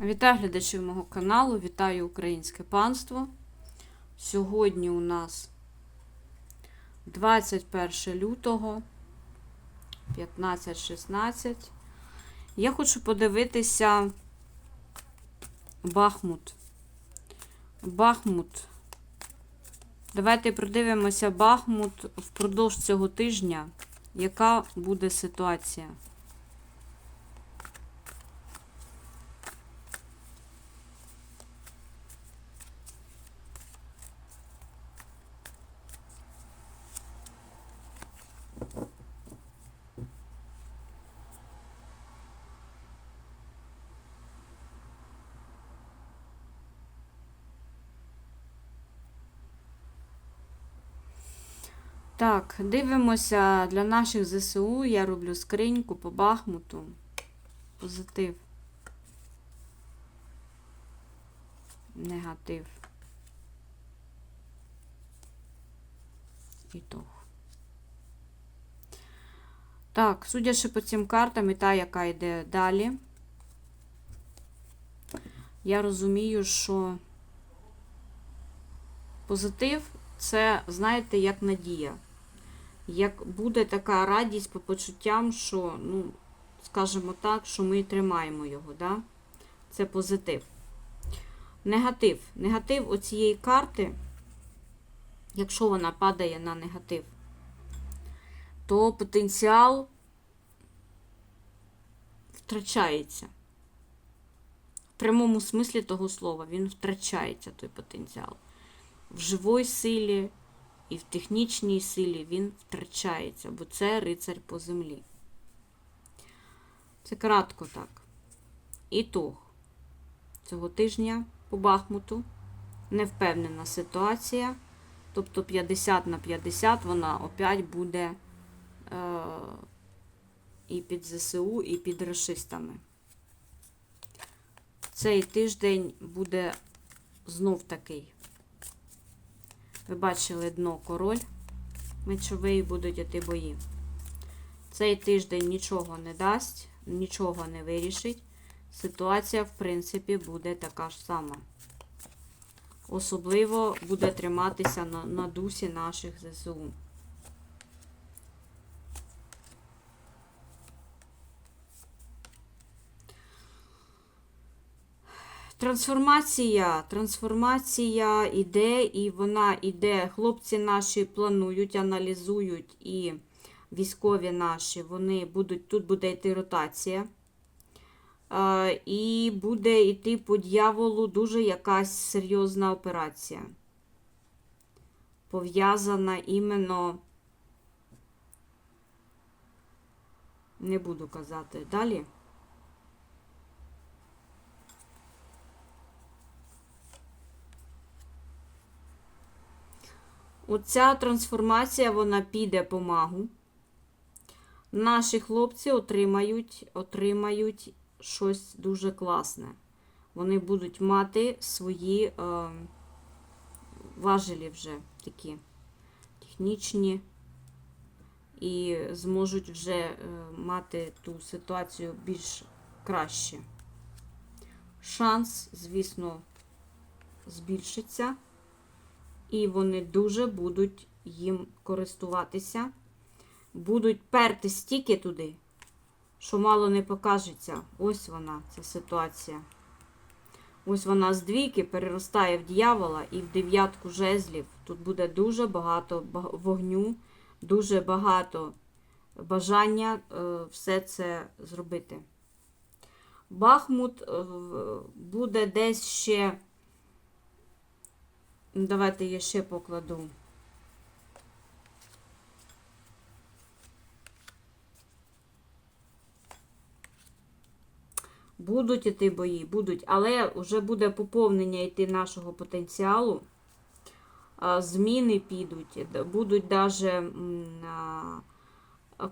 Вітаю глядачів мого каналу, вітаю українське панство. Сьогодні у нас 21 лютого 15.16. Я хочу подивитися Бахмут. Бахмут. Давайте продивимося Бахмут впродовж цього тижня. Яка буде ситуація? Так, дивимося для наших ЗСУ. Я роблю скриньку по Бахмуту. Позитив. Негатив. Ітог. Так, судячи по цим картам, і та, яка йде далі, я розумію, що позитив це, знаєте, як надія. Як буде така радість по почуттям, що, ну, скажімо так, що ми тримаємо його, да? це позитив. Негатив. Негатив оцієї карти, якщо вона падає на негатив, то потенціал втрачається. В прямому смислі того слова, він втрачається той потенціал в живій силі і в технічній силі він втрачається, бо це рицарь по землі. Це кратко так. Ітог цього тижня по Бахмуту. Невпевнена ситуація. Тобто 50 на 50 вона опять буде е, і під ЗСУ, і під расистами. Цей тиждень буде знов такий. Ви бачили дно король мечовий, будуть іти бої. Цей тиждень нічого не дасть, нічого не вирішить. Ситуація, в принципі, буде така ж сама. Особливо буде триматися на, на дусі наших ЗСУ. Трансформація, трансформація іде, і вона іде. Хлопці наші планують, аналізують, і військові наші, вони будуть, тут буде йти ротація. І буде йти по дьяволу дуже якась серйозна операція. Пов'язана іменно, не буду казати далі. Оця трансформація, вона піде по магу. Наші хлопці отримають, отримають щось дуже класне. Вони будуть мати свої е, важелі вже такі технічні. І зможуть вже е, мати ту ситуацію більш краще. Шанс, звісно, збільшиться і вони дуже будуть їм користуватися. Будуть перти стільки туди, що мало не покажеться. Ось вона, ця ситуація. Ось вона з двійки переростає в дьявола і в дев'ятку жезлів. Тут буде дуже багато вогню, дуже багато бажання е, все це зробити. Бахмут е, буде десь ще. Давайте я ще покладу. Будуть іти бої, будуть, але вже буде поповнення йти нашого потенціалу. Зміни підуть, будуть навіть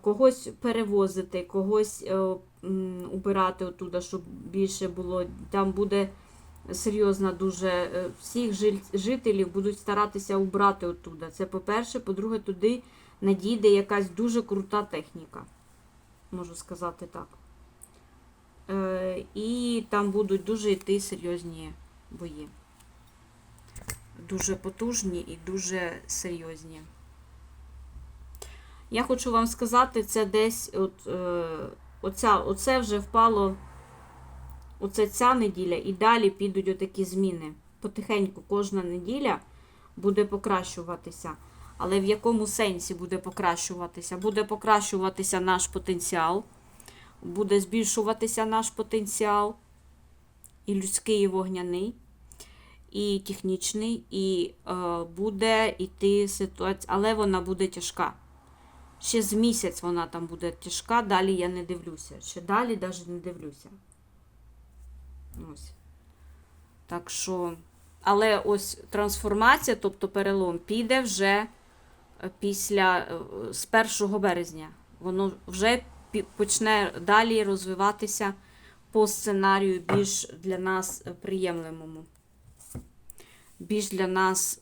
когось перевозити, когось е, убирати оттуда, щоб більше було. Там буде серйозна дуже. е, Всіх жителів будуть старатися убрати оттуда. Це по-перше, по-друге, туди надійде якась дуже крута техніка. Можу сказати так. Е, і там будуть дуже йти серйозні бої. Дуже потужні і дуже серйозні. Я хочу вам сказати, це десь от, е, оця, оце вже впало, оце ця неділя, і далі підуть отакі зміни. Потихеньку кожна неділя буде покращуватися. Але в якому сенсі буде покращуватися? Буде покращуватися наш потенціал, буде збільшуватися наш потенціал, і людський, і вогняний, і технічний, і е, буде йти ситуація, але вона буде тяжка. Ще з місяць вона там буде тяжка, далі я не дивлюся. Ще далі навіть не дивлюся. Ось. Так що, але ось трансформація, тобто перелом, піде вже е, після е, з 1 березня. Воно вже почне далі розвиватися по сценарію більш для нас е, приємлемому. Більш для нас,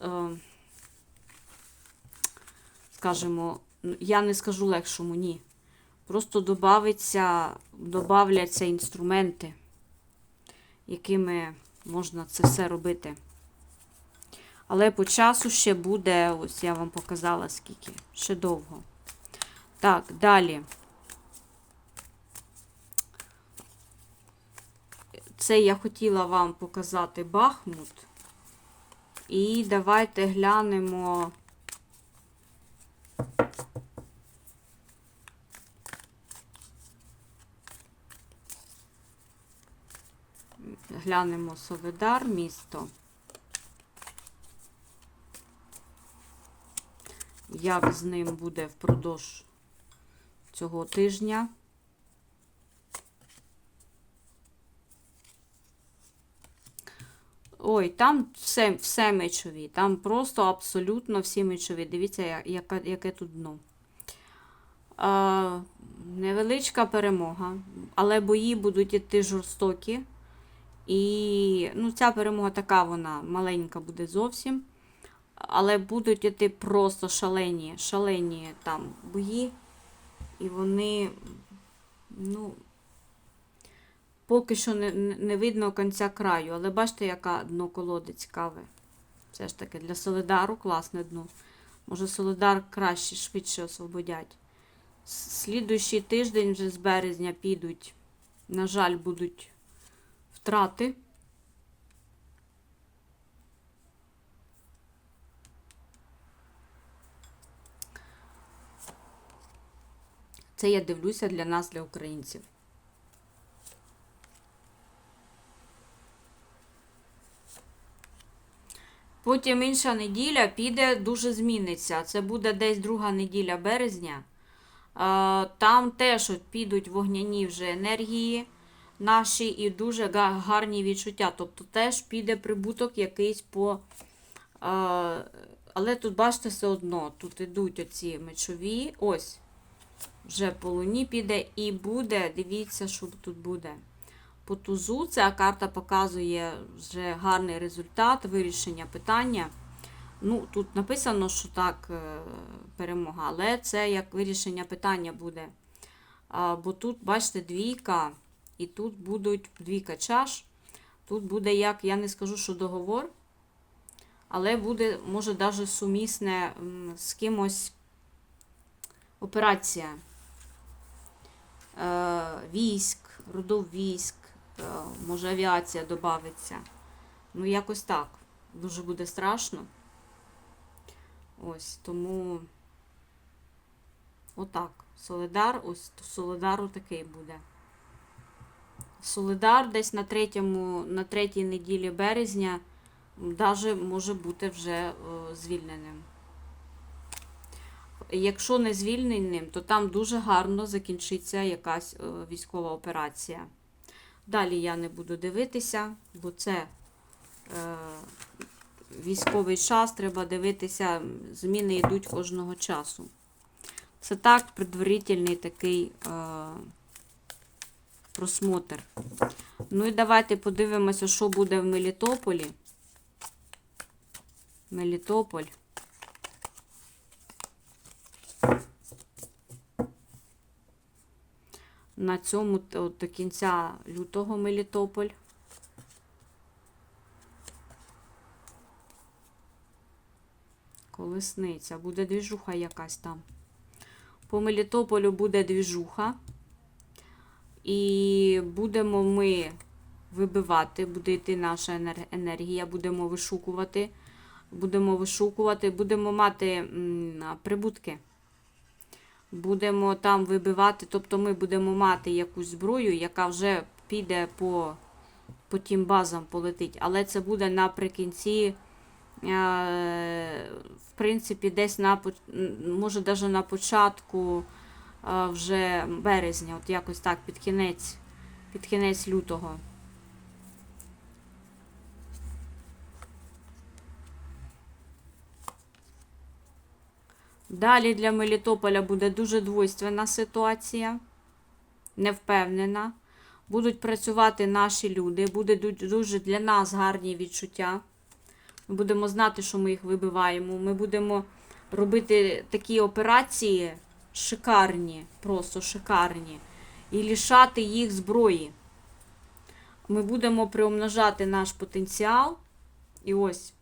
скажімо, я не скажу легшому, ні. Просто добавляться інструменти, якими можна це все робити. Але по часу ще буде, ось я вам показала скільки, ще довго. Так, далі. Це я хотіла вам показати Бахмут. І давайте глянемо. Глянемо Солидар, місто. Як з ним буде впродовж цього тижня. Ой, там все, все мечові. Там просто абсолютно всі мечові. Дивіться, я- яка, яке тут дно. А, невеличка перемога, але бої будуть іти жорстокі. І ну, ця перемога така, вона маленька буде зовсім. Але будуть іти просто шалені, шалені там бої. І вони, ну, поки що не, не видно кінця краю. Але бачите, яка дно колоди цікаве. Все ж таки, для Солидару класне дно. Може, Солидар краще, швидше освободять. С- Слідуючий тиждень вже з березня підуть. На жаль, будуть втрати. Це я дивлюся для нас, для українців. Потім інша неділя піде, дуже зміниться. Це буде десь друга неділя березня. Там теж от підуть вогняні вже енергії наші і дуже гарні відчуття. Тобто теж піде прибуток якийсь по. А, Але тут, бачите, все одно, тут ідуть оці мечові. Ось. Вже по луні піде і буде. Дивіться, що тут буде. По тузу ця карта показує вже гарний результат вирішення питання. Ну, тут написано, що так, е, перемога, але це як вирішення питання буде. А, бо тут, бачите, двійка, і тут будуть двійка чаш. Тут буде як, я не скажу, що договор, але буде, може, навіть сумісне з кимось операція е, військ, родов військ, е, може авіація додається. Ну, якось так. Дуже буде страшно. Ось, тому отак. Солидар, ось Солидар такий буде. Солидар десь на третьому, на третій неділі березня даже може бути вже е, звільненим. Якщо не звільненим, то там дуже гарно закінчиться якась е, військова операція. Далі я не буду дивитися, бо це е, військовий час, треба дивитися, зміни йдуть кожного часу. Це так, предварительний такий е, просмотр. Ну і давайте подивимося, що буде в Мелітополі. Мелітополь. на цьому от, до кінця лютого Мелітополь. Колесниця. Буде двіжуха якась там. По Мелітополю буде двіжуха. І будемо ми вибивати, буде йти наша енергія, будемо вишукувати. Будемо вишукувати, будемо мати прибутки. Будемо там вибивати, тобто ми будемо мати якусь зброю, яка вже піде по, по тим базам полетить. Але це буде наприкінці, е, в принципі, десь на може навіть на початку вже березня, от якось так, під кінець, під кінець лютого. Далі для Мелітополя буде дуже двойственна ситуація, невпевнена. Будуть працювати наші люди, буде дуже для нас гарні відчуття. Ми будемо знати, що ми їх вибиваємо. Ми будемо робити такі операції шикарні, просто шикарні, і лишати їх зброї. Ми будемо приумножати наш потенціал. І ось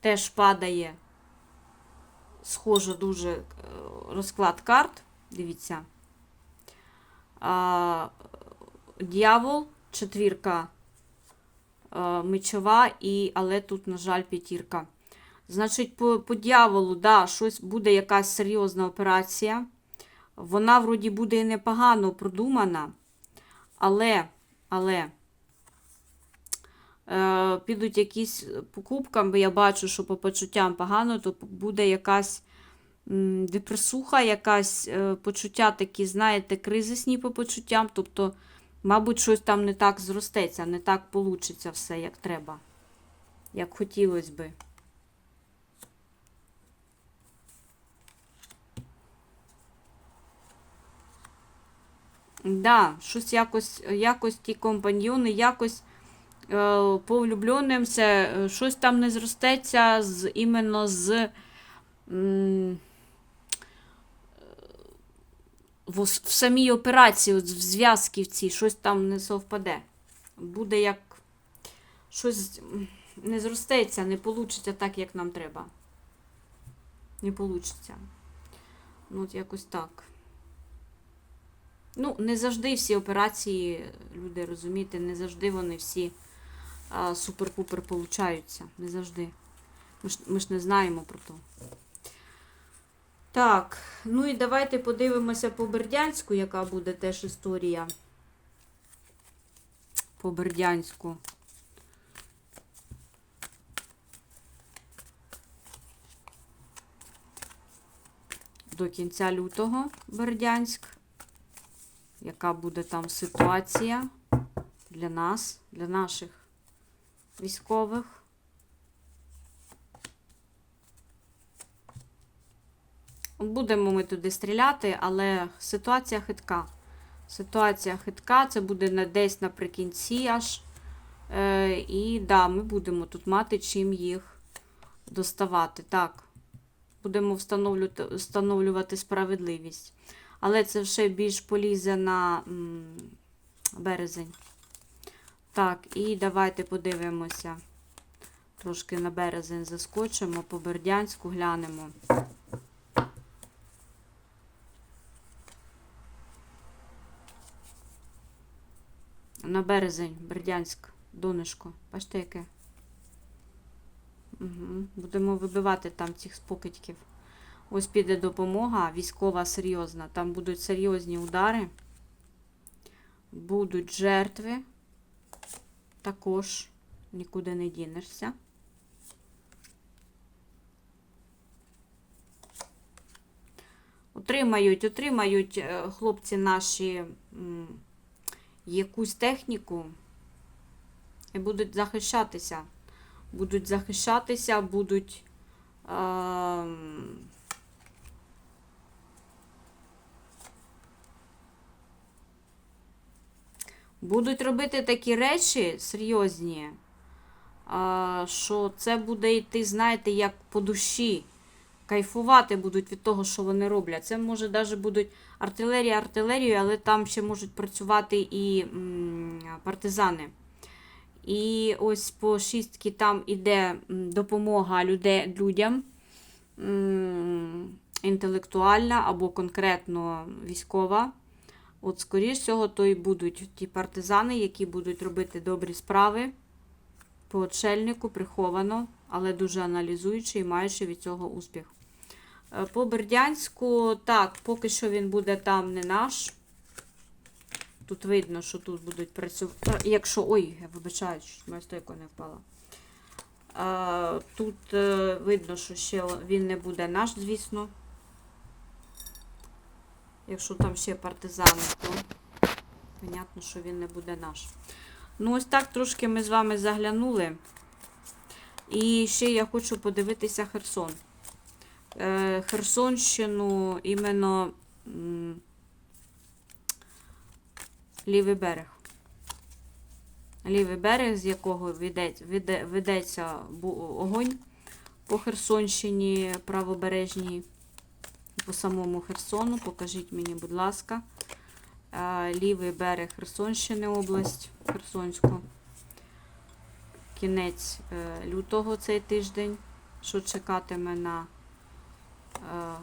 теж падає схоже дуже е, розклад карт. Дивіться. Дьявол, четвірка е, мечова, і, але тут, на жаль, п'ятірка. Значить, по, по дьяволу, да, щось буде якась серйозна операція. Вона, вроді, буде і непогано продумана, але, але е, підуть якісь покупкам, бо я бачу, що по почуттям погано, то буде якась м, депресуха, якась е, почуття такі, знаєте, кризисні по почуттям. Тобто, мабуть, щось там не так зростеться, не так получиться все, як треба, як хотілося би. Да, щось якось, якось ті компаньйони, якось е, по влюбленим це е, щось там не зростеться з, іменно з м, в, в самій операції, в цій, щось там не совпаде. Буде як щось не зростеться, не получиться так, як нам треба. Не получиться. Ну, от якось так. Ну, не завжди всі операції, люди розумієте, не завжди вони всі супер-пупер получаються. Не завжди. Ми ж, ми ж не знаємо про то. Так, ну і давайте подивимося по Бердянську, яка буде теж історія. По Бердянську. До кінця лютого Бердянськ. Яка буде там ситуація для нас, для наших військових? Будемо ми туди стріляти, але ситуація хитка. Ситуація хитка, це буде на, десь наприкінці аж. Е, і да, ми будемо тут мати чим їх доставати. Так, будемо встановлювати, встановлювати справедливість. Але це ще більш полізе на березень. Так, і давайте подивимося. Трошки на березень заскочимо, по Бердянську глянемо. На березень, Бердянськ, донышко. Бачите, яке? Угу. Будемо вибивати там цих спокидьків. Ось піде допомога, військова серйозна. Там будуть серйозні удари. Будуть жертви. Також нікуди не дінешся. Отримають, отримають е, хлопці наші якусь техніку і будуть захищатися. Будуть захищатися, будуть. ем, Будуть робити такі речі серйозні, що це буде йти, знаєте, як по душі. кайфувати будуть від того, що вони роблять. Це може навіть будуть артилерія артилерією, але там ще можуть працювати і партизани. І ось по шістки там іде допомога людей, людям інтелектуальна або конкретно військова. От, скоріш всього, то і будуть ті партизани, які будуть робити добрі справи по отшельнику приховано, але дуже аналізуючи і маючи від цього успіх. Е, По Бердянську, так, поки що він буде там не наш. Тут видно, що тут будуть працювати. Якщо. Ой, я вибачаю, що моя стойка не впала. Тут е, видно, що ще він не буде наш, звісно. Якщо там ще партизани, то понятно, що він не буде наш. Ну, ось так трошки ми з вами заглянули. І ще я хочу подивитися Херсон. Е, Херсонщину іменно лівий берег. Лівий берег, з якого ведеться, огонь по Херсонщині правобережній, по самому Херсону. Покажіть мені, будь ласка. Е, Лівий берег Херсонщини, область Херсонську. Кінець е, лютого цей тиждень, що чекатиме на е,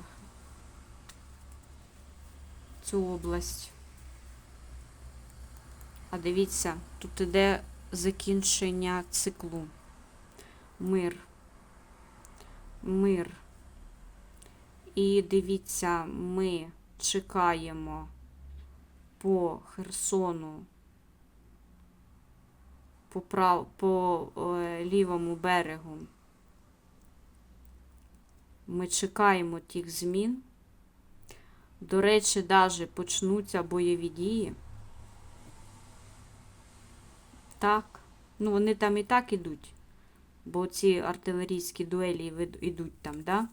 цю область. А дивіться, тут іде закінчення циклу. Мир. Мир. І дивіться, ми чекаємо по Херсону, по, прав... по е, лівому берегу. Ми чекаємо тих змін. До речі, навіть почнуться бойові дії. Так. Ну, вони там і так ідуть. Бо ці артилерійські дуелі ідуть там, да?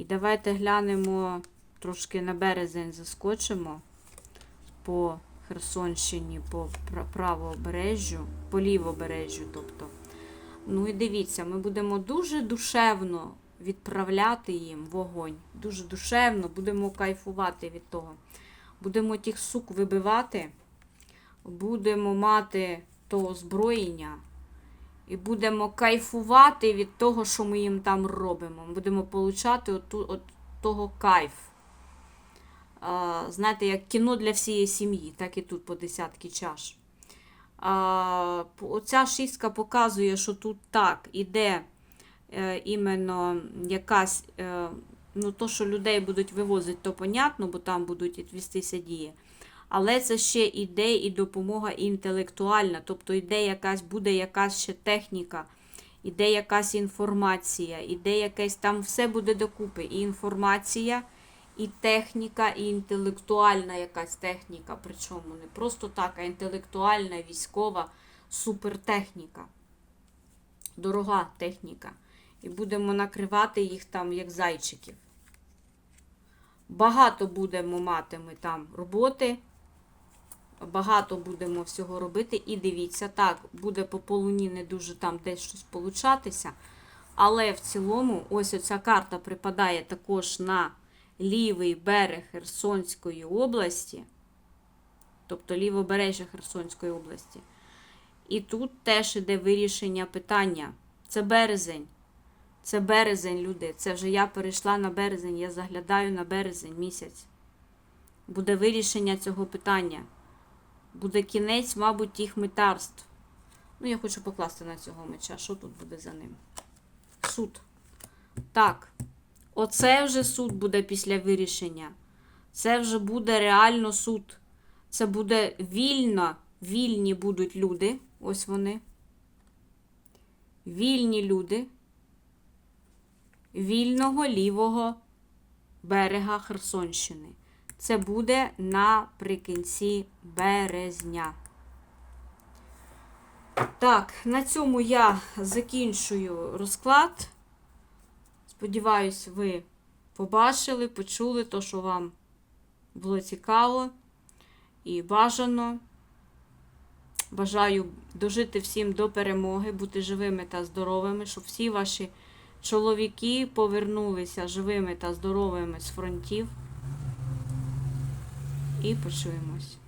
І давайте глянемо трошки на березень заскочимо по Херсонщині, по пра- правобережжю, по лівобережжю, тобто. Ну і дивіться, ми будемо дуже душевно відправляти їм вогонь. Дуже душевно, будемо кайфувати від того. Будемо тих сук вибивати, будемо мати то озброєння. І будемо кайфувати від того, що ми їм там робимо. Ми будемо получати от, от того кайф. А, знаєте, як кіно для всієї сім'ї, так і тут по десятки чаш. А, оця шістка показує, що тут так іде е, іменно якась, е, ну то, що людей будуть вивозити, то понятно, бо там будуть і вестися дії. Але це ще іде і допомога інтелектуальна, тобто іде якась, буде якась ще техніка, іде якась інформація, іде якесь там все буде докупи. І інформація, і техніка, і інтелектуальна якась техніка. Причому не просто так, а інтелектуальна, військова супертехніка. Дорога техніка. І будемо накривати їх там як зайчиків. Багато будемо мати ми там роботи. Багато будемо всього робити. І дивіться, так, буде по полуні не дуже там десь щось получатися. Але в цілому, ось оця карта припадає також на лівий берег Херсонської області, тобто лівобережжя Херсонської області. І тут теж іде вирішення питання. Це березень. Це березень, люди. Це вже я перейшла на березень, я заглядаю на березень місяць. Буде вирішення цього питання. Буде кінець, мабуть, тих митарств. Ну, я хочу покласти на цього меча. Що тут буде за ним? Суд. Так. Оце вже суд буде після вирішення. Це вже буде реально суд. Це буде вільно, вільні будуть люди. Ось вони. Вільні люди. Вільного лівого берега Херсонщини. Це буде наприкінці березня. Так, на цьому я закінчую розклад. Сподіваюсь, ви побачили, почули то, що вам було цікаво і бажано. Бажаю дожити всім до перемоги, бути живими та здоровими, щоб всі ваші чоловіки повернулися живими та здоровими з фронтів. І почуємось.